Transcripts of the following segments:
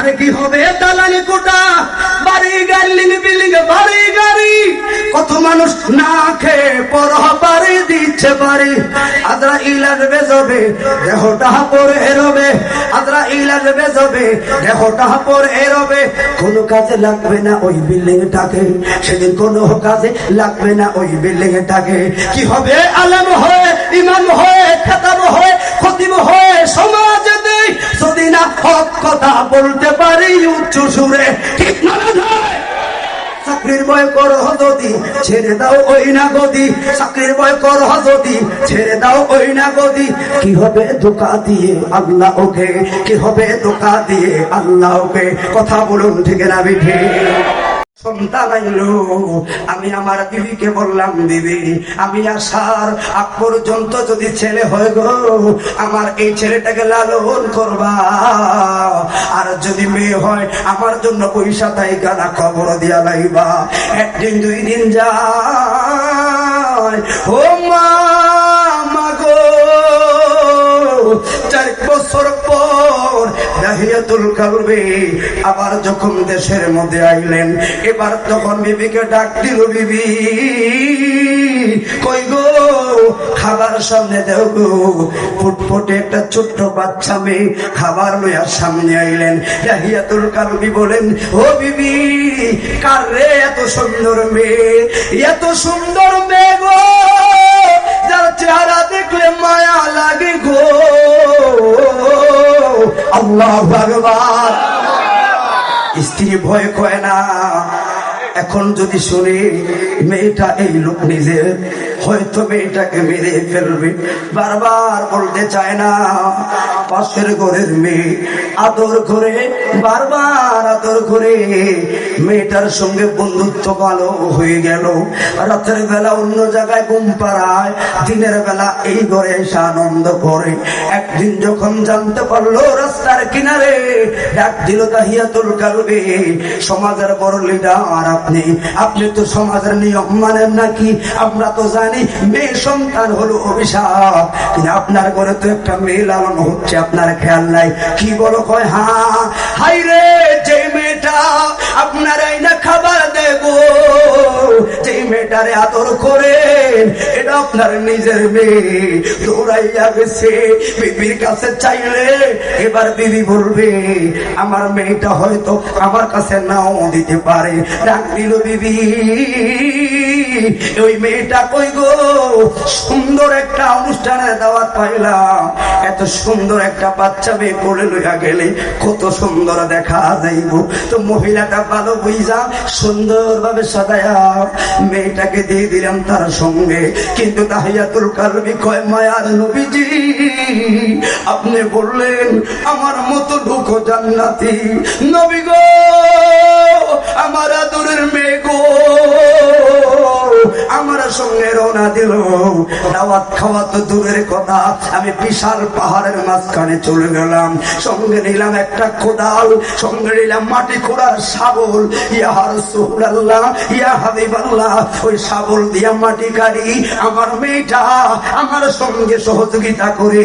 আরে কি হবে দালানি কোটা? বাড়ি গাড়ি বিল্ডিং বাড়ি গাড়ি। কত মানুষ না খেয়ে পর বাড়ি দিচ্ছে বাড়ি। আদ্রা ইলার বেজবে, দেহটা পরে এরবে আদ্রা ইলার বেজবে, দেহটা পরে এরবে কোনো কাজে লাগবে না ওই বিল্ডিংটাকে। সেদিন কোনো কাজে লাগবে না ওই বিল্ডিংটাকে। কি হবে আলম হয়ে, ইমাম হয়ে, খেতাব হয়ে, খতিব হয়ে যদি না হক কথা বলতে পারি উচ্চ সুরে। ঠিক না চাকরির ছেড়ে দাও ওই না গদি। চাকরির বয় কর ছেড়ে দাও ওই না গদি। কি হবে ধোকা দিয়ে আল্লাহ ওকে? কি হবে ধোকা দিয়ে আল্লাহ ওকে? কথা বলুন, ঠিক না বিঠে সন্তান আইলো আমি আমার বিবিকে বললাম, দিদি, আমি আসার আগ পর্যন্ত যদি ছেলে হয় গো, আমার এই ছেলেটাকে লালন করবা। আর যদি মেয়ে হয়, আমার জন্য পয়সা তাই গানা খবর দিয়া লাইবা। একদিন, দুই দিন যায়। ও মা গো, চার বছর আবার যখন দেশের মধ্যে আইলেন, এবার তখন বিবিকে ডাক দিল, বিবি, কই গো? খাবার সামনে দেও গো। ফুটফুটে একটা ছোট্ট বাচ্চা মেয়ে খাবার লইয়া সামনে আইলেন। দাহিয়াতুল কালবি বলেন, ও বিবি, কার রে এত সুন্দর মেয়ে? এত সুন্দর মেয়ে গো। যার চেহারা দেখলে মায়া লাগে গো। আল্লাহ ভগবান স্ত্রী ভয় কয় না। এখন যদি শুনি, মেয়েটা এই লোক নিজে হয়তো মেয়েটাকে মেরে ফেলবে। বারবার বলতে চায় না। পাশের ঘরের মেয়ে। আদর করে, বারবার আদর করে। মেয়েটার সঙ্গে বন্ধুত্ব ভালো হয়ে গেল। রাতের বেলা অন্য জায়গায় ঘুম পাড়ায়। দিনের বেলা এই ঘরে এসে আনন্দ করে। একদিন যখন জানতে পারল রাস্তার কিনারে, ডাক দিল তাহিয়াতুল কালবে, সমাজের বড় লিডার আপনি। আপনি তো সমাজের নিয়ম মানেন নাকি? আমরা তো জানি মেয়ে সন্তান হলো অভিশাপ। আপনার ঘরে তো একটা মেয়ে লালন হচ্ছে আপনার খেয়াল নাই। কি বলো কয় হ্যাঁ হাই রে যে মেয়েটা আপনার এই না খাবার দেব যে মেয়েটারে আদর করেন, এটা আপনার নিজের মেয়ে। দৌড়াইয়া গেছে, বিবির কাছে চাইলে এবার দিদি বলবে, আমার মেয়েটা হয়তো আমার কাছে নাও দিতে পারে। ডাক দিল বিবি। ওই মেয়েটা কই গো? সুন্দর একটা অনুষ্ঠানের দাওয়াত পাইলাম। এত সুন্দর একটা বাচ্চা মেয়ে কোলে লইয়া গেলে কত সুন্দর দেখা যাইব। তো মহিলাটা ভালো বুঝা সুন্দর ভাবে মেয়েটাকে দিয়ে দিলাম তার সঙ্গে। কিন্তু তাহিয়াতুল কালবি কয়, মায়ার নবীজি, আপনি বললেন আমার মতো ঢুকো জান্নাতি। নবী গো, আমার আদরের মেয়ে গো। আমার সঙ্গে রওনা দিল। দাওয়াত খাওয়া তো দূরের কথা। আমি বিশাল পাহাড়ের মাঝখানে চলে গেলাম। সঙ্গে নিলাম একটা কোদাল, সঙ্গে নিলাম মাটি খোঁড়ার শাবল। ইয়া রাসূলুল্লাহ ইয়া হাবিবাল্লাহ, ওই শাবল দিয়া মাটি কাটি আমার মেয়েটা আমার সঙ্গে সহযোগিতা করে।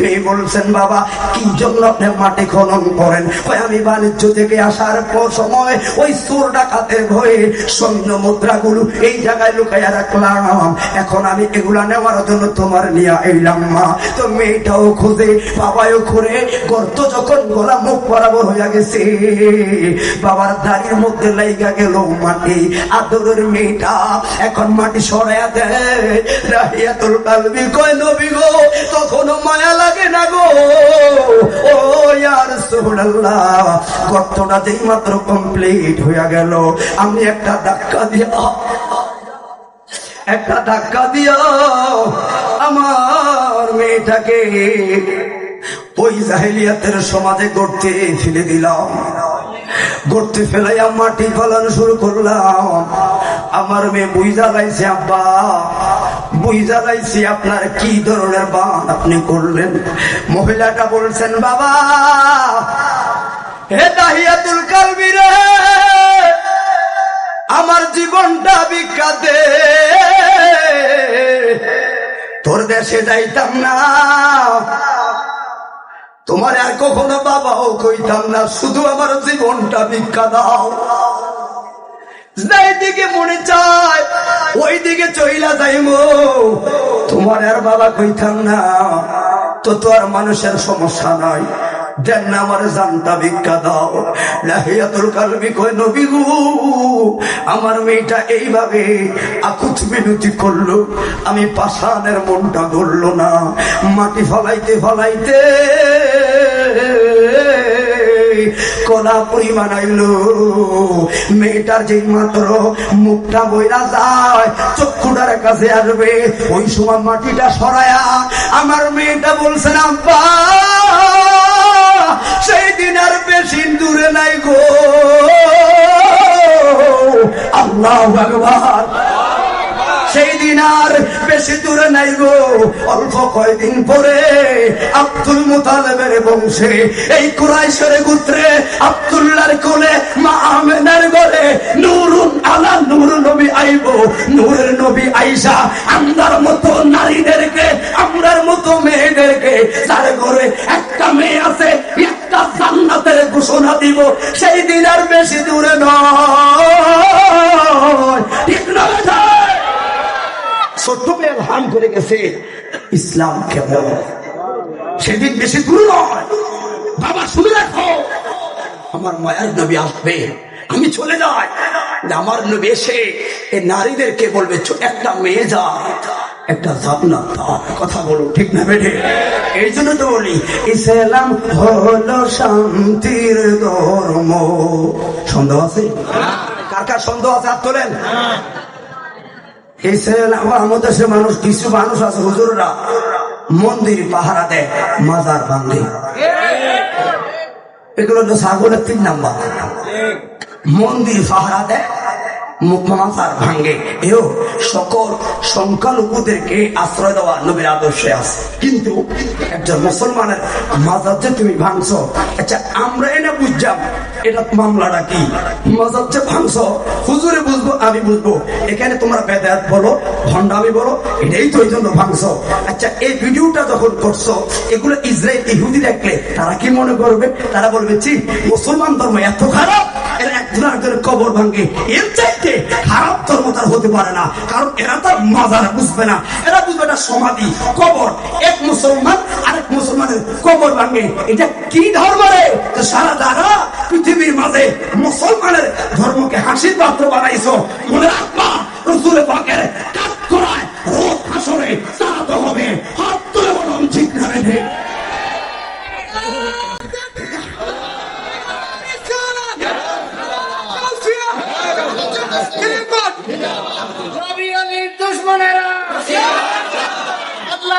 মেয়ে বলছেন, বাবা, কি জন্য আপনি মাটি খনন করেন? ওই আমি বাণিজ্য থেকে আসার পর সময় ওই চোর ডাকাতের ভয়ে সৈন্য মুদ্রাগুলো এই জায়গায় লুকাইয়া রাখলাম। এখন আমি এগুলা নেওয়ার জন্য তোমার নিয়ে এলাম মা। তো মেয়েটাও খোঁজে বাবাও করে গর্ত যখন গলা মুখ বরাবর হইয়া গেছে, বাবার দাড়ির মধ্যে লাইগা গেল মাটি। আদরের মেয়েটা এখন মাটি সরাইয়া দেয়। রাহিয়াতুল কালবি কয়, নবী গো, তখনও মায়া লাগে না গো। ও ইয়ার সুবহানাল্লাহ, গর্তটা যেই মাত্র কমপ্লিট হইয়া গেল। আমি একটা ধাক্কা দিয়া একটা ধাক্কা দিও। আমার মেয়েটাকে ওই জাহিলিয়াতের সমাজে গড়তে ফেলে দিলাম। গড়তে ফেলাইয়া মাটি ফলানো শুরু করলাম। আমার মেয়ে বুঝা লাইছে আব্বা। বুঝা লাইছি আপনার কি ধরনের বান আপনি করলেন? মহিলাটা বলছেন, বাবা, হে দাহিয়াতুল কালবি রে! আমার জীবনটা বিখ্যাতে তোর দেশে যাইতাম না। তোমার আর কখনো বাবাও কইতাম না, শুধু আমার জীবনটা ভিক্ষা দাও। মনে চায় ওই দিকে চইলা যাইব তোমার আর বাবা কইতাম না, তো তো আর মানুষের সমস্যা নাই। আমার মেয়েটা এইভাবে আকুত মিনতি করল। আমি পাষাণের মনটা ধরলো না। মাটি ফলাইতে ফলাইতে কলা পরিমাণ আইলো। মেয়েটার যে মাত্র মুখটা বইরা যায়, চক্ষুটার কাছে আসবে, ওই সময় মাটিটা সরায়া আমার মেয়েটা বলছে না সেই দিন আর বেশি দূরে নাই গো। আল্লাহ ভগবান সেই দিন আর বেশি দূরে নাই গো। অল্প কয়দিন পরে আব্দুল মুতালেবের বংশে এই কুরাইশের গুত্রে আব্দুল্লাহর কোলে মা আমেনার গলে নুরুন আলা নূর নবী আইব। নূরের নবী আইসা আমরার মতো নারীদেরকে, আমরার মতো মেয়েদেরকে, যার ঘরে একটা মেয়ে আছে ঘোষণা দিব, সেই দিন আর বেশি দূরে নয়। ঠিক না ছোট্ট মেয়ে ভান করে গেছে ইসলাম কেমন সেদিন বেশি দূর নয়। বাবা, শুনে রাখো। আমার মায়ের নবী আসবে, আমি চলে যাই। আমার নবী এসে এই নারীদেরকে বলবে একটা মেয়ে যা। একটা জান্নাত কথা বলো, ঠিক না বেঠে? এই জন্য তো বলি, ইসলাম হলো শান্তির ধর্ম। সন্দেহ আছে? কার কার সন্দেহ আছে, হাত তোলেন। ছেলে আমাদের দেশে মানুষ, কিছু মানুষ আছে, হুজুররা মন্দির পাহারা দেয়, মাজার ভাঙ্গে এগুলো হলো ছাগলের তিন নাম্বার। মন্দির পাহারা দেয় মুখ মাজার ভাঙ্গে। এও সকল সংখ্যালঘুদেরকে আশ্রয় দেওয়া নবীর আদর্শে আছে। কিন্তু একজন মুসলমানের মাজার যে তুমি ভাঙছো আচ্ছা আমরা এটা বুঝলাম এটা মামলাটা কি? মাজার যে হুজুরে বুঝব, আমি বুঝব। এখানে তোমরা বেদায়াত বলো, ভণ্ডামি বলো, এটাই তো এই জন্য আচ্ছা এই ভিডিওটা যখন করছ, এগুলো ইসরায়েল ইহুদি দেখলে তারা কি মনে করবে? তারা বলবে মুসলমান ধর্ম এত খারাপ, এরা একজন একজনের কবর ভাঙ্গে এর চাইতে খারাপ ধর্ম তার হতে পারে না। কারণ এরা তার মাজার বুঝবে না। এরা বুঝবে না সমাধি, কবর। এক মুসলমান আরেক মুসলমানের কবর ভাঙবে এটা কি ধর্ম রে? সারা দ্বারা পৃথিবীর মাঝে মুসলমানের ধর্মকে হাসির পাত্র বানাইছো। মনে রাখবা, রসুলের পাকের কাজ করায় রোদ হাসরে চালাতে হবে হাত তুলে বলুন ঠিক না রে নবী আলীর দুশ্মনেরা আল্লাহ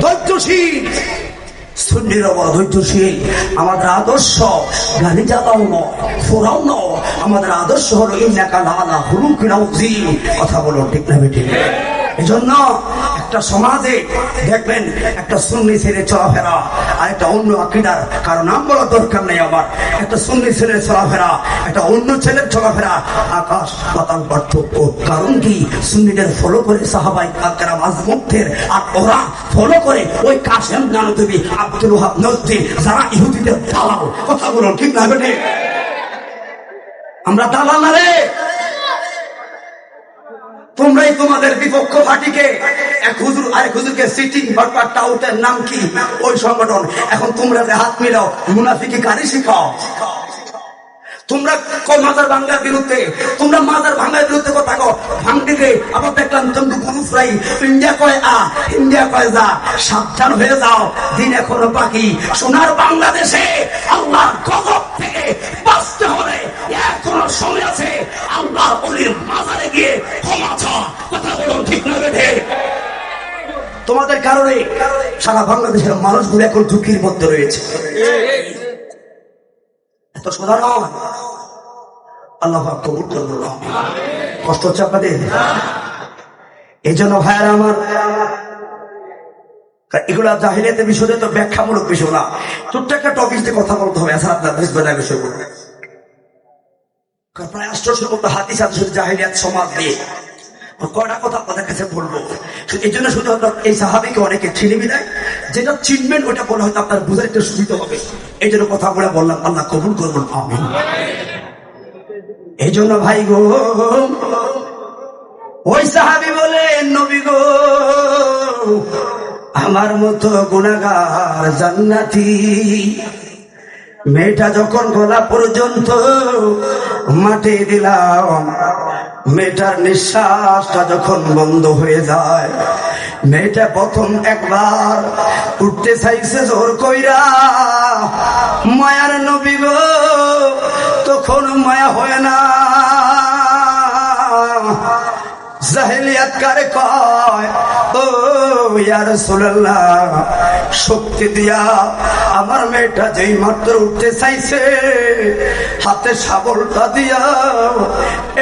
ধৈর্যশীল। সুন্নির বড় ধৈর্যশীল। আমাদের আদর্শ গালি আমাদের আদর্শ হলো ইন্নাকা লালা হুলু কিনাও কথা বলো ঠিক না বেটে এই জন্য একটা সমাজে দেখবেন একটা সুন্নি ছেলে চলাফেরা আর একটা অন্য আকিদার, কারও নাম বলার দরকার নেই আমার। একটা সুন্নি ছেলের চলাফেরা, একটা অন্য ছেলের চলাফেরা, আকাশ, পাতাল, পার্থক্য। কারণ কি? সুন্নিদের ফলো করে সাহাবাই কাকেরা মাজমুক্তের আর ওরা ফলো করে ওই কাশেম জানতবি আব্দুল ওহাব নজদি যারা ইহুদিদের দালাল। কথা বলুন, ঠিক না আমরা দালাল না রে? তোমরাই তোমাদের বিপক্ষ পার্টিকে। এক হুজুর, আরেক হুজুরকে সিটিং বাটপার টাউটের নাম কি? ওই সংগঠন। এখন তোমরা হাত মিলাও, মুনাফিকে কারি শিখাও। সাবধান হয়ে যাও, দিন এখনও বাকি। সোনার বাংলাদেশে আল্লাহ গজব থেকে বাঁচতে হলে এখনও সময় আছে। মাজারে গিয়ে কথা ঠিক না তোমাদের কারণে সারা বাংলাদেশের মানুষগুলো এখন ঝুঁকির মধ্যে রয়েছে। এত সোজা নয় আল্লাহ কবুল করব কষ্ট হচ্ছে আপনাদের? এই জন্য ভাইয়ার আমার, এগুলা জাহিলিয়াতের বিষয়ে তো ব্যাখ্যামূলক বিষয় না। ছোট্ট একটা টপিক দিয়ে কথা বলতে হবে, এছাড়া আপনার বুঝবে না বিষয় বলবে প্রায় হাতিস আছে শুধু জাহিলিয়াত সমাজ দিয়ে কয়টা কথা আপনাদের কাছে বলব? এই জন্য শুধু এই সাহাবিকে অনেকে চিনে বিদায়। যেটা চিনবেন ওটা বলে হয়তো আপনার বুঝার একটু সুবিধা হবে। এই জন্য কথা বলে বললাম, আল্লাহ কবুল করবেন আমি এই জন্য ভাই গো, ওই সাহাবি বলে, নবী গো, আমার মতো গুণাগার জান্নাতি মেয়েটা যখন গলা পর্যন্ত মাটি দিলাম মেয়েটার নিঃশ্বাসটা যখন বন্ধ হয়ে যায়, মেয়েটা প্রথম একবার উঠতে চাইছে জোর কইরা, মায়ার নবী গো, তখন মায়া হয় না। জাহেলিয়াত কারে ও শক্তি দিয়া আমার মেয়েটা যেই মাত্র উঠতে চাইছে, হাতে শাবলটা দিয়া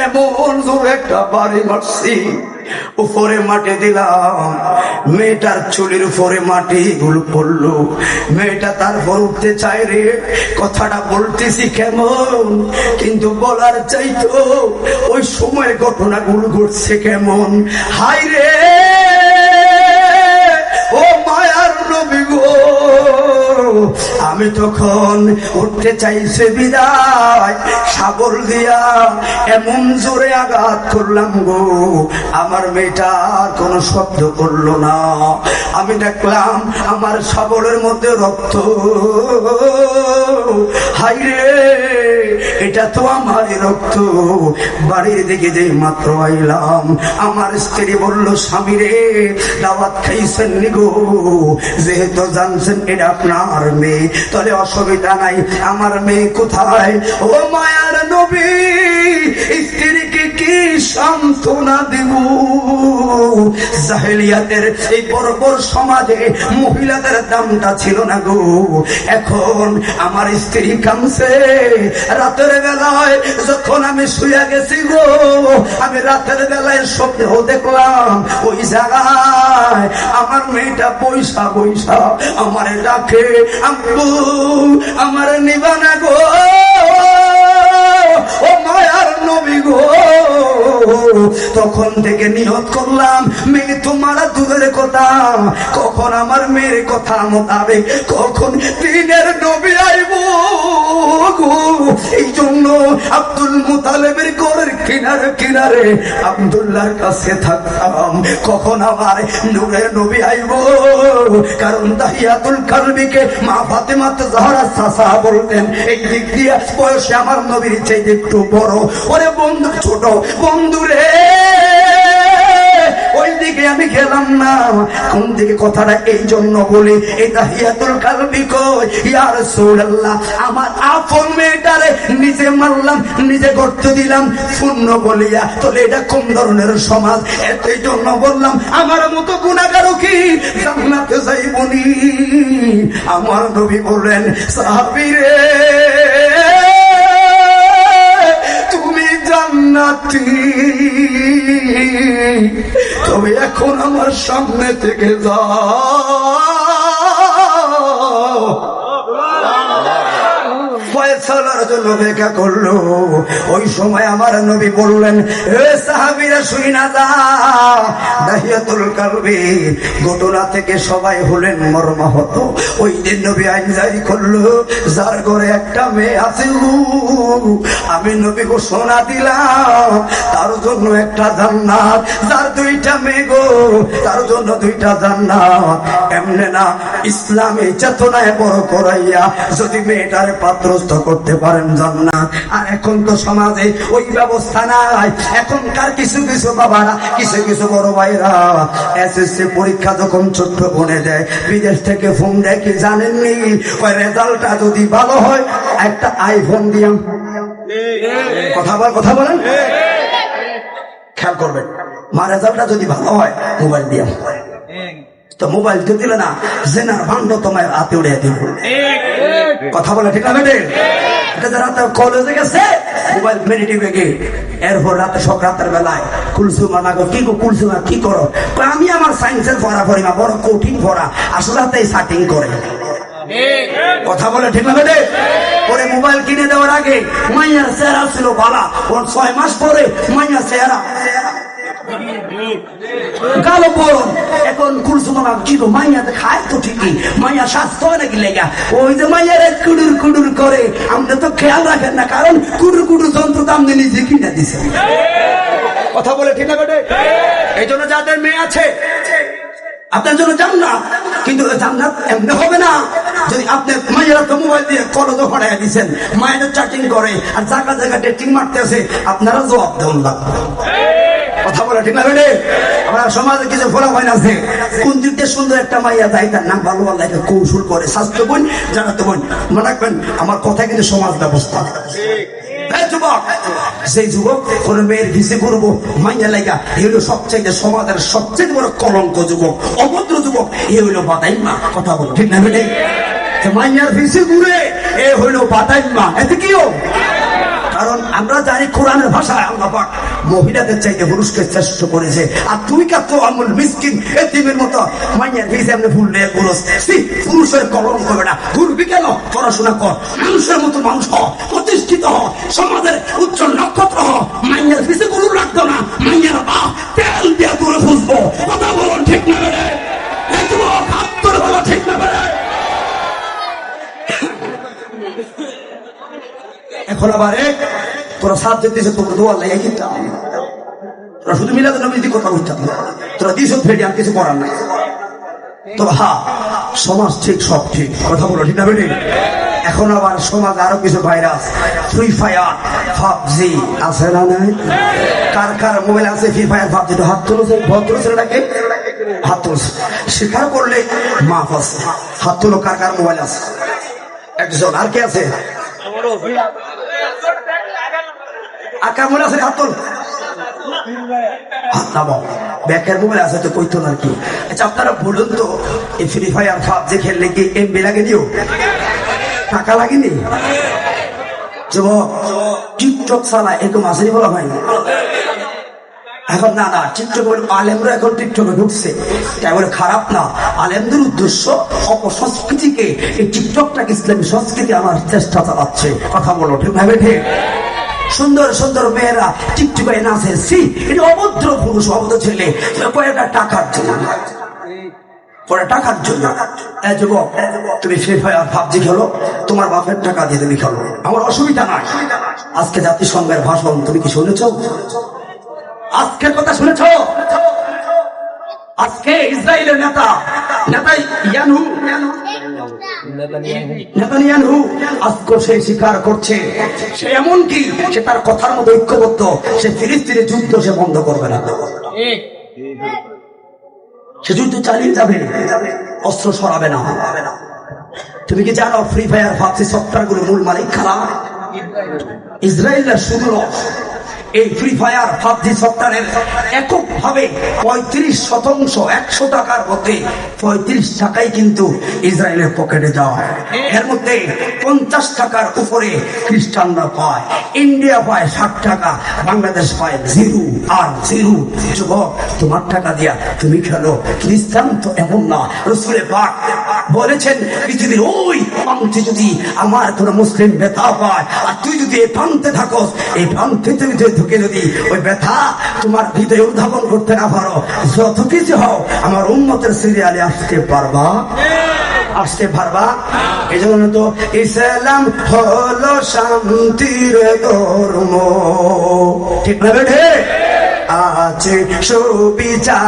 এমন জোরে একটা বাড়ি মারছি উপরে মাটি দিলাম, মেয়েটার চুলির উপরে মাটি গুলো পড়ল, মেয়েটা তারপর উঠতে চায় রে, কথাটা বলতেছি কেমন? কিন্তু বলার চাইতো ওই সময় ঘটনাগুলো ঘটছে কেমন? হাই রে! নবী গো আমি তখন উঠতে চাইছে বিদায়। সাবল দিয়া এমন জোরে আঘাত করলাম গো। আমার মেয়েটা কোনো শব্দ করল না। আমি দেখলাম আমার সাবলের মধ্যে রক্ত। হাই রে, এটা তো আমার রক্ত। বাড়ির দিকে যে মাত্র আইলাম, আমার স্ত্রী বলল, স্বামী রে, দাওয়াত খাইছেন নি গো। যেহেতু জানছেন, এটা আপনার মেয়ে। তাহলে অসুবিধা নাই আমার মেয়ে কোথায়? ও মায়ার নবী স্ত্রীকে মহিলাদের দামটা ছিল না গো। এখন আমার স্ত্রী কামছে রাতের বেলায় যখন আমি শুয়ে গেছি গো, আমি রাতের বেলায় দেখলাম, ওই জায়গায় আমার মেয়েটা পয়সা পয়সা আমার ডাকে, আব্বু, আমার নিবানা গো, ও মায়ার নবী গো। তখন থেকে নিয়ত করলাম। মেয়ে তোমার দূরের কথা, কখন আমার মেয়ের কথা মোতাবেক, কখন দিনের নবী আইব এই জন্য আব্দুল মুতালেবের ঘরের কিনারে কিনারে আব্দুল্লাহর কাছে থাকতাম। কখন আমার নূরের নবী আইব? কারণ দাহিয়াতুল কালবিকে মা ফাতেমাত জাহরা সাসা বলতেন, এই দিক দিয়ে বয়সে আমার নবীর চাইতে একটু বড়। ওরে বন্ধু, ছোট বন্ধু রে ওই দিকে আমি আমার নিজে মারলাম, নিজে গর্ত দিলাম। শূন্য বলিয়া এটা কোন ধরনের সমাজ? জন্য বললাম মতো গুণাগারও কি? জান্নাতে যাইবনি। আমার নবী বললেন সাহাবী রে জান্নাতি। তবে এখন আমার সামনে থেকে যাও। ফয়সালার জন্য অপেক্ষা করল। ওই সময় আমার নবী বললেন, এ সাহাবিরা শুই না দাহিয়াতুল কালবি, ঘটনা থেকে সবাই হলেন মর্মাহত। ওই দিন নবী আইন জারি করল, যার ঘরে একটা মেয়ে আছে আমি নবী ঘোষণা দিলাম। তার জন্য একটা জান্নাত। যার দুইটা মেয়ে গো, তার জন্য দুইটা জান্নাত। এমনে না, ইসলামী চেতনায় বড় করাইয়া যদি মেয়েটারে পাত্রস্থ করতে পারেন জান্নাত। আর এখন তো সমাজে ওই ব্যবস্থা নাই। এখনকার কিছু কিছু বাবারা, কিছু কিছু বড় ভাইরা এসএসসি পরীক্ষা যখন ছোট্ট বনে দেয়, বিদেশ থেকে ফোন দেয়, কি জানেননি? ওই রেজাল্টটা যদি ভালো হয়, একটা আইফোন দিয়াম। কথা বল, কথা বলেন। খেয়াল করবেন, মা রেজাল্টটা যদি ভালো হয় মোবাইল দিয়াম। তো মোবাইল তো দিলে না, জেনার ভান্ড তোমার হাতে উড়ে দিব। কথা বলে ঠিক না এটা যারা তো কলেজে গেছে, মোবাইল মেরে টিপে গে এরপর রাতে সব রাতের বেলায় কুলসুমা, না কি গো কুলসুমা, কি করো? আমি আমার সায়েন্সের পড়া পড়ি না, বড় কঠিন পড়া। আসলে হাতে সাটিং করে। কথা বলে ঠিক না পরে মোবাইল কিনে দেওয়ার আগে মাইয়ার চেহারা ছিল বালা। ওর ছয় মাস পরে মাইয়ার চেহারা কালো এখন কুলসুমা কি গো, মাইয়া তো খায় তো ঠিকই। মাইয়া স্বাস্থ্য নাকি লেগা? ওই যে মাইয়ারে কুডুর কুডুর করে। তো খেয়াল রাখেন না, কারণ কুডুর কুডুর যন্ত্র তো নিজে দিছে কথা বলে ঠিক না এই জন্য যাদের মেয়ে আছে, আপনার জন্য কিন্তু জান্নাত এমনি হবে না। যদি আপনি মায়েরা তো মোবাইল দিয়ে কলজ হড়াইয়া দিচ্ছেন মায়েরা চ্যাটিং করে, আর জায়গা জায়গা ডেটিং মারতেছে, আপনারা জবাব দেন লাগবে। কথা বলে ঠিক না বেটে আমরা সমাজে কিছু ফলাফল আছে। কোন দিক সুন্দর একটা মাইয়া যায়, তার নাম ভালো ভালো কৌশল করে। স্বাস্থ্য বোন, জানাতে বোন, মনে রাখবেন, আমার কথা কিন্তু সমাজ ব্যবস্থা। সেই যুবক কোন মেয়ের ভিসে করব, মাইয়া লাগা এ হলো সবচাইতে সমাজের সবচেয়ে বড় কলঙ্ক যুবক, অভদ্র যুবক, এ হইল বাদাই কথা বল ঠিক না যে মাইয়ার ভিসে ঘুরে, এ হইল বাদাই মা এতে কারণ আমরা জানি কোরআনের ভাষায় আল্লাহ পাক মহিলাদের চাইতে পুরুষকে শ্রেষ্ঠ করেছে। আর তুই কাতো আমুল মিসকিন এতিমের মতো। মাইয়ার ভিসে এমনি ভুল নিয়ে সি পুরুষের কলম করবে না। ঘুরবি কেন? পড়াশোনা কর। মানুষের মতো মানুষ হ প্রতিষ্ঠিত হ সমাজের উজ্জ্বল নক্ষত্র হ। মাইয়ার ভিসে গুরু রাখতো না। মাইয়ার বা তেল দিয়ে দূরে ফুসবো কথা বলুন ঠিক না বেড়ে ঠিক না বেড়ে এখন আবার এ, তোরা সাত দিতেছে তোর দোয়া লাগে কিন্তু তোরা শুধু মিলাদ নবীজি কথা বলতাম তোরা দিস ফেটে আর কিছু করার নাই। তবে হা, সমাজ ঠিক, সব ঠিক। কথা বলো, ঠিক না এখন আবার সমাজ আরও কিছু ভাইরাস ফ্রি ফায়ার পাবজি আছে না নাই? কার কার মোবাইল আছে ফ্রি ফায়ার পাবজি তো হাত তুলেছে ভদ্র ছেলেটাকে। হাত তুলছে স্বীকার করলে মাফ আছে। হাত তুলো, কার কার মোবাইল আছে। একজন, আর কে আছে? আছে আছে আচ্ছা টাকা বলা হয়? এখন না না, টিকটক আলেমরা এখন টিকটকে ঢুকছে। খারাপ না। আলেমদের উদ্দেশ্য অপসংস্কৃতিকে, এই টিকটকটাকে ইসলামী সংস্কৃতি আমার চেষ্টা চালাচ্ছে। কথা বলো, ঠিক ভাবে ঠিক? সুন্দর সুন্দর মেয়েরা টিকটকে নাচে। সি, এটা অভদ্র পুরুষ, অভদ্র ছেলে। কয়েকটা টাকার জন্য। টাকার জন্য। তুমি খেলো। তোমার বাপের টাকা দিয়ে তুমি খেলো। আমার অসুবিধা আজকে তুমি কি শুনেছ? আজকের কথা শুনেছ? আজকে ইসরায়েলের নেতা নেতা ইয়ানহু। নেতানিয়ানহু আজকে সে স্বীকার করছে। সে এমন কি সে তার কথার মতো ঐক্যবদ্ধ। সে ফিলিস্তিনের যুদ্ধ সে বন্ধ করবে না। সে যুদ্ধ চালিয়ে যাবে অস্ত্র সরাবে না। তুমি কি জানো ফ্রি ফায়ার ভাবছি সফটওয়্যারগুলো মূল মালিক খারাপ ইসরায়েলরা শুধু এই ফ্রি ফায়ার পাবজি সফটওয়্যারের এককভাবে পঁয়ত্রিশ শতাংশ, একশো টাকার মধ্যে পঁয়ত্রিশ টাকাই কিন্তু ইসরায়েলের পকেটে যাওয়া হয়। এর মধ্যে পঞ্চাশ টাকার উপরে খ্রিস্টানরা পায়, ইন্ডিয়া পায় ষাট টাকা, বাংলাদেশ পায় জিরো। আর জিরো, যুবক, তোমার টাকা দিয়া তুমি খেলো। খ্রিস্টান তো এমন না রসুলে পাক বলেছেন, পৃথিবীর ওই প্রান্তে যদি আমার কোন মুসলিম নেতা পায়, আর তুই যদি এই প্রান্তে থাকস, এই প্রান্তে তুমি যদি ঢুকে যদি ওই ব্যথা তোমার হৃদয়ে উদ্ধাবন করতে না পারো যত কিছু হও, আমার উন্মতের সিরিয়ালে আসতে পারবা। আসতে পারবা। এই জন্য তো ইসলাম হলো শান্তির ধর্ম। ঠিক না বেঠে? আছে সুবিচার।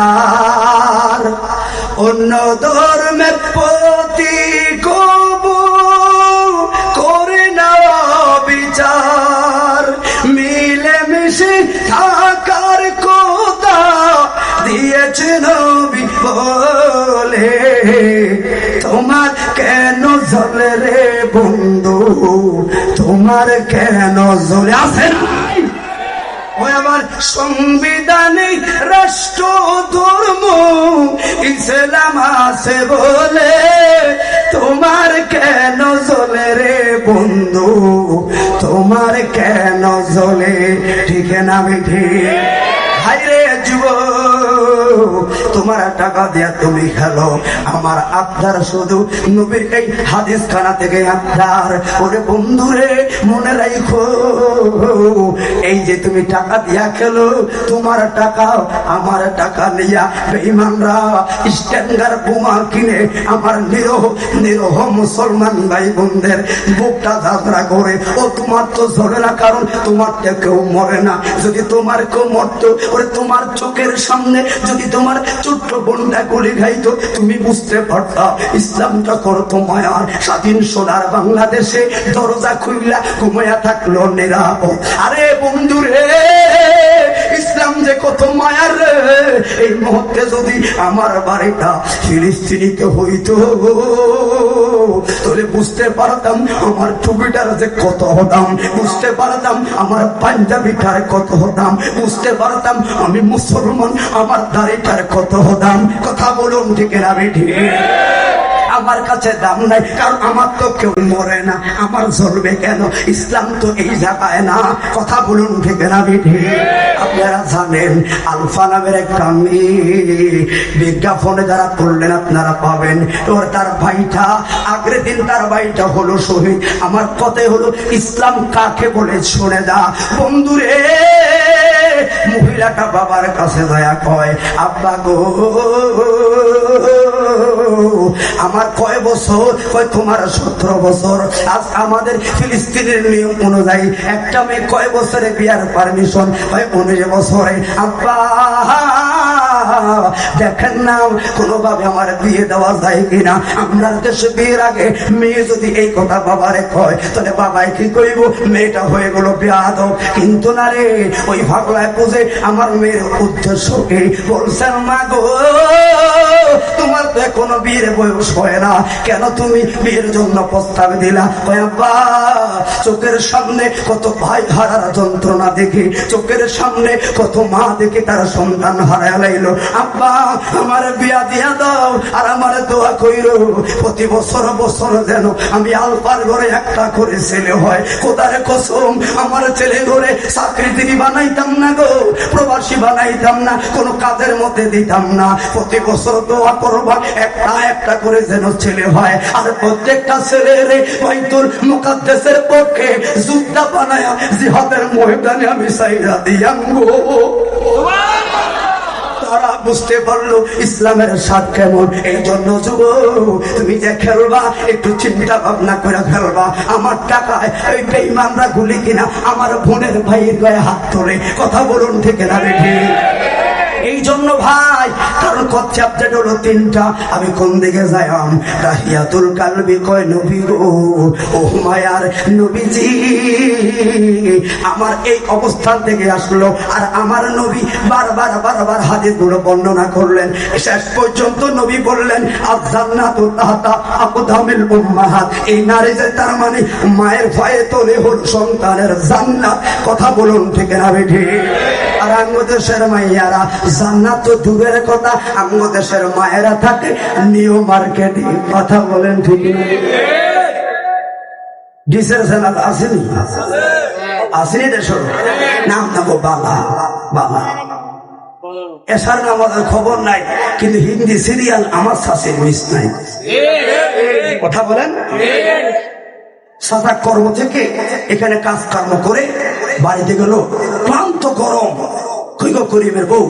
অন্য ধর্মের প্রতি কবু করে না বিচার। দিয়েছে নবী বলে, তোমার কেন জ্বলে রে বন্ধু? তোমার কেন জলে? আসেন ওই আমার সংবিধানে রাষ্ট্র ধর্ম, ইসলাম আছে বলে, তোমার কেন জ্বলে রে বন্ধু? তোমার কেন জ্বলে ঠিক না বেঠে through তোমার টাকা দিয়া তুমি খেলো। আমার আবদার শুধু নবীর এই হাদিস খানা থেকে আবদার। ওরে বন্ধুরে, মনে রাখো এই যে তুমি টাকা দিয়া খেলো, তোমার টাকা আমার টাকা নিয়া বেঈমানরা স্ট্যান্ডার বোমা কিনে আমার নিরহ নিরহ মুসলমান ভাই বোনদের বুকটা যাত্রা করে, ও, তোমার তো ঝরে না, কারণ তোমার কেউ মরে না। যদি তোমার কেউ মরতো, ওরে তোমার চোখের সামনে যদি তোমার ছোট্ট বোনটা গুলি খাইতো তুমি বুঝতে পারতা, ইসলামটা করতো মায়ার স্বাধীন সোনার বাংলাদেশে দরজা খুললা ঘুমাইয়া থাকল নেরাব আরে বন্ধুরে ইসলাম যে কত মায়ার এই মুহূর্তে যদি আমার বাড়িটা ফিলিস্তিনিতে হইতো, তাহলে বুঝতে পারতাম আমার টুপিটার যে কত দাম বুঝতে পারতাম আমার পাঞ্জাবিটার কত হতাম বুঝতে পারতাম আমি মুসলমান, আমার দাড়িটার কত দাম কথা বলুন ঠিক না বেঠি? আমার কাছে দাম নাই, কারণ আমার তো কেউ মরে না। আমার জ্বলবে কেন? ইসলাম তো এই জায়গায় না। কথা বলুন ঠিক না আপনারা জানেন, আলফা নামের একটা বিজ্ঞাপনে যারা করলেন, আপনারা পাবেন। ওর তার ভাইটা, আগের দিন তার ভাইটা হলো শহীদ। আমার কথাই হলো, ইসলাম কাকে বলে শুনে যা বন্ধুরে, মহিলাটা বাবার কাছে দয়া কয়, আব্বা গো আমার কয় বছর? কয়, তোমার সতেরো বছর। আজ আমাদের ফিলিস্তিনের নিয়ম অনুযায়ী একটা মেয়ে কয় বছরে বিয়ার পারমিশন হয়? উনিশ বছরে। আব্বা, দেখেন না, কোনোভাবে আমার বিয়ে দেওয়া যায় কিনা? আমরা দেশে বিয়ের আগে মেয়ে যদি এই কথা বাবারে কয়, তাহলে বাবাই কি করিব মেয়েটা হয়ে গেল বিয়াদ কিন্তু না রে, ওই ভাগলায় বুঝে আমার মেয়ের উদ্দেশ্য কি? বলছেন, মা গো তো এখনও বিয়ের বয়স হয় না। কেন তুমি বিয়ের জন্য প্রস্তাব দিলা? চোখের সামনে কত ভাই হারার যন্ত্রণা চোখের সামনে কত মা দেখে তার সন্তান হারায় আব্বা, আমার বিয়া দিয়া দাও আর আমার দোয়া কইরো। প্রতি বছর বছর যেন আমি আলপার ঘরে একটা করে ছেলে হয়। কোথায় কসম, আমার ছেলে ঘরে চাকরিজীবী বানাইতাম না গো। প্রবাসী বানাইতাম না, কোনো কাজের মধ্যে দিতাম না। প্রতি বছর দোয়া করবা একটা একটা করে যেন ছেলে হয়। আর প্রত্যেকটা ছেলের হয়তোর মুকাদ্দেশের পক্ষে যুদ্ধা বানায় জিহাদের ময়দানে আমি সাইরা দিয়াম গো। তারা বুঝতে পারল ইসলামের স্বাদ কেমন। এই জন্য যুব তুমি যে খেলবা, একটু চিন্তা ভাবনা করে খেলবা। আমার টাকায় ওই বেইমানরা গুলি কিনা আমার বোনের ভাইয়ের গায়ে হাত তোলে। কথা বলুন ঠিক না বেঠি এই জন্য ভাই, কারণ কচ্ছাপটা হলো তিনটা। আমি কোন দিকে যাইম রাহিয়াতুল কালবি কয়, নবী গো, ও মায়ার নবীজি, আমার এই অবস্থান থেকে আসলো আর আমার নবী বারবার বারবার হাদিসগুলো বর্ণনা করলেন। শেষ পর্যন্ত নবী বললেন আজান্নাত তাহাতা আকদামিল উম্মাহাত। এই নারী যে তার মানে মায়ের ভয়ে তোলে হল সন্তানের জান্নাত। কথা বলুন, ঠিক না বেঠি? আর আঙ্গ দেশের মাইয়ারা, জান্নাত তো দূরের কথা আঙ্গ দেশের মায়েরা থাকে, নিউ মার্কেটে কথা বলেন ঠিক না আসেনি? আসেনি নাম এসার খবর নাই, কিন্তু হিন্দি সিরিয়াল আমার শাসে মিস নাই। কথা বলেন? সাদা কর্ম থেকে এখানে কাজ কর্ম করে বাড়িতে গেল, ক্লান্ত গরম। করিমের বউ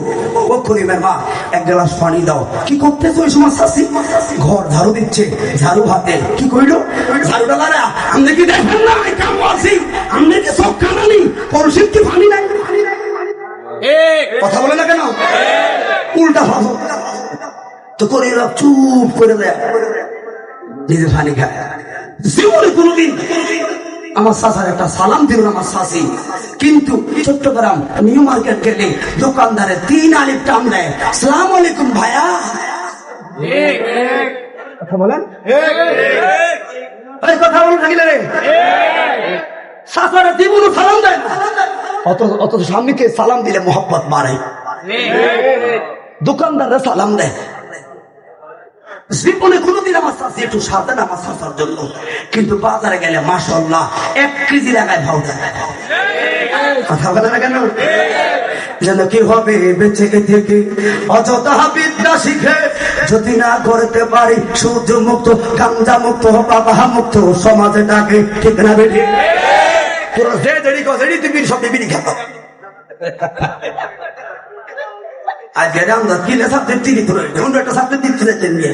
ও করিমের মা এক গ্লাস পানি দাও। কি করতেছো ওই সময় শাসি ঘর ঝাড়ু দিচ্ছে ঝাড়ু হাতে কি কইলো? ঝাড়ুটা লারা আপনি কি দেখেন না আমি কি সব কানানি পরশির কি পানি নাই? কথা বলে না কেন? উল্টা ভাবো তো করে এরা চুপ করে দেয়। নিজে পানি খায়। জীবনে কোনোদিন আমার শাসার একটা সালাম দিল আমার শাসি কিন্তু চট্টগ্রাম নিউ মার্কেট গেলে দোকানদারে তিন আলিফ টান দেয় সালাম আলাইকুম ভাইয়া। কথা বলেন? কথা বলেন, থাকিলে রে। শাসারে জীবনও সালাম দেয় অত অত স্বামীকে সালাম দিলে মোহাম্মত বাড়ে। দোকানদাররা সালাম দেয়। জীবনে কোনোদিন আমার শাশি একটু না আমার শাসার জন্য। কিন্তু বাজারে গেলে মাসাল্লাহ এক কেজি লাগায় ভাও দেয় কেন? যেন কি হবে, বেঁচে থেকে অযথা বিদ্যা শিখে। যদি না করতে পারি, সূর্য মুক্ত গাঞ্জা মুক্ত, বাবা মুক্ত, সমাজে ডাকে, ঠিক না বেঠি? তোরা যে দেরি কর তুমি সব বিড়ি খাত আজকে আমরা কিলে সাবজেক্ট অন্য একটা সাবজেক্ট দিতে না নিয়ে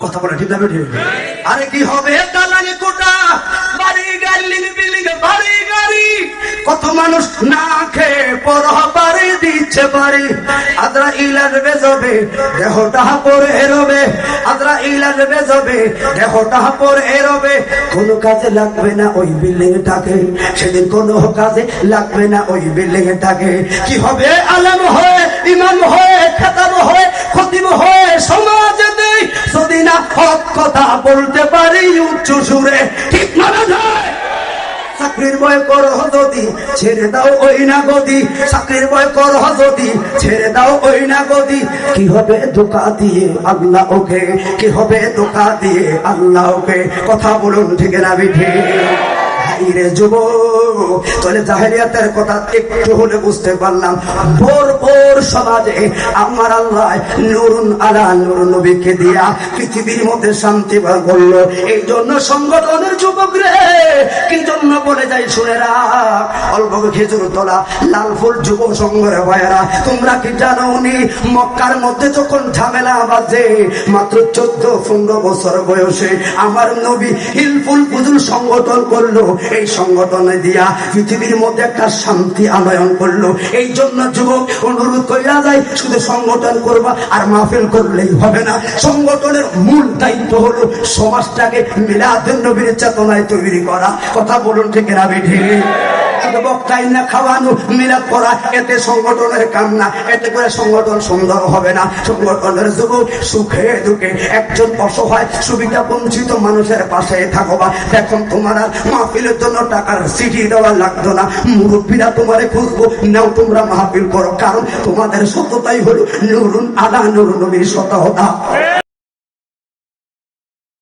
কথা বলে ঠিক বেঠি আরে কি হবে? দালালি কোটা, বাড়ি গাড়ি, বিল্ডিং, বাড়ি গাড়ি। কত মানুষ না খেয়ে পর বাড়ি দিচ্ছে বাড়ি। আদ্রা ইলার বেজবে, দেহটা পরে এরবে। আদ্রা ইলার বেজবে, দেহটা পরে এরবে। কোনো কাজে লাগবে না ওই বিল্ডিং টাকে সেদিন কোনো কাজে লাগবে না ওই বিল্ডিং টাকে কি হবে? আলম হয়ে, ইমাম হয়ে, খেতাব হয়ে, খতিব হয়ে সমাজে না খত কথা বলতে পারি উচ্চ সুরে। ঠিক মানা চাকরির বয় কর ছেড়ে দাও ওই না গদি চাকরির বয় কর যদি, ছেড়ে দাও ওই না গদি কি হবে ধোকা দিয়ে আল্লাহ ওকে? কি হবে ধোকা দিয়ে আল্লাহ ওকে? কথা বলুন ঠিক না বিঠে। রে যুব তাহলে জাহেরিয়াতের কথা একটু হলে বুঝতে পারলাম। ভোর ভোর সমাজে আমার আল্লাহ নুরুন আলা নুর নবীকে দিয়া পৃথিবীর মধ্যে শান্তি করল। এই জন্য সংগঠনের যুবক রে, কি জন্য বলে যাই শুনেরা অল্প খেজুর তোলা, লাল ফুল যুব সংঘরে ভাইয়েরা, তোমরা কি জানো উনি মক্কার মধ্যে যখন ঝামেলা বাজে, মাত্র চোদ্দ, পনেরো বছর বয়সে আমার নবী হিলফুল পুজুর সংগঠন করল। এই সংগঠনে দিয়া পৃথিবীর মধ্যে একটা শান্তি আনয়ন করল। এই জন্য যুবক, অনুরোধ করিয়া যায়, শুধু সংগঠন করবা আর মাহফিল করলেই হবে না। সংগঠনের মূল দায়িত্ব হলো সমাজটাকে মিলাদ নবীর চেতনায় তৈরি করা। কথা বলুন ঠিক রাবি বেঠে? শুধু বক্তাই না খাওয়ানো এতে সংগঠনের কাম না, এতে করে সংগঠন সুন্দর হবে না। সংগঠনের সুখে দুঃখে, একজন অসহায়, সুবিধা বঞ্চিত মানুষের পাশে থাকবা। দেখুন, তোমার আর মাহফিলের জন্য টাকার সিটি দেওয়া লাগতো না। মুরব্বীরা তোমারে খুঁজবো, নাও তোমরা মাহফিল করো। কারণ তোমাদের সততাই হলো নুরুন আলা নুর নবীর সততা।